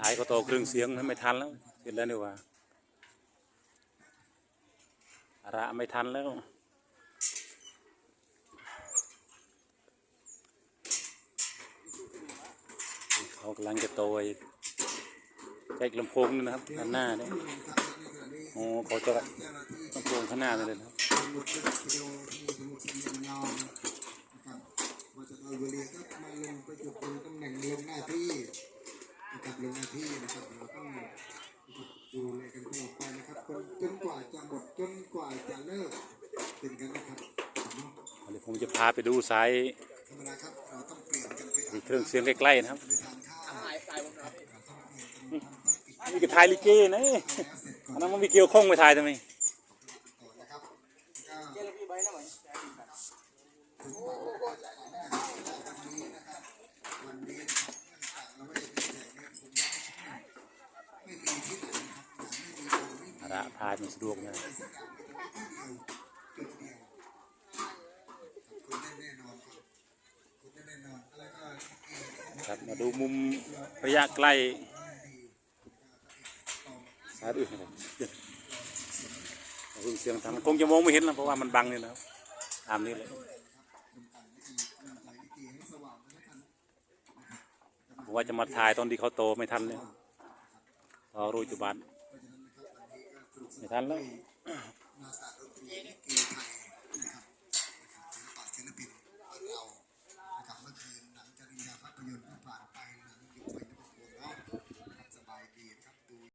ถ่ายเขาโตเครื่องเสียงไม่ทันแล้วเสร็จแล้วนี่ว่าระไม่ทันแล้วเขากำลังจะโตไอ้แจ็คลำโพงนี่นะครับด้านหน้าเนี่ยโอ้เขาจะลำโพงข้างหน้าเลยนะครับหมดก็วิดีโอที่สมุดเป็นยครับว่าจะเอาเวลาก็ เป็นกันนะครับเนาะเดี๋ยวผมจะพาไปดูสายธรรมดาครับเราต้องเปลี่ยนกันไปมีเครื่องเสียงใกล้ๆนะครับนี่ก็ถ่ายลิเกนะอันนั้นมันมีเกี่ยวข้องไปถ่ายทำไมต่อนะครับก็วันนี้นะครับเราไม่ได้เป็นแขกเนี่ยผมไม่มีที่ไหนนะค รับไม่มีโบไม่มีอาระพายมันสะดวกนะจุดเดียวคุณได้แน่นอนครับคุณได้แน่นอนแล้วก็ครับมาดูมุมระยะใกล้สายอื่นนะครับเดี๋ยวเอาเครื่องเสียงทำคงจะมองไม่เห็นแล้วเพราะว่ามันบังนี่นะครับตามนี้เลยผมว่าจะมาถ่ายตอนที่เขาโตไม่ทันเลยรอรู้จุบันไม่ ทันแล้วหน้าตาดนตรีลิเกไทยนะครับศิลปะศิลปินบ้านเรานะครับเมื่อคืนหลังจริยนภาพยนตร์ที่ผ่าน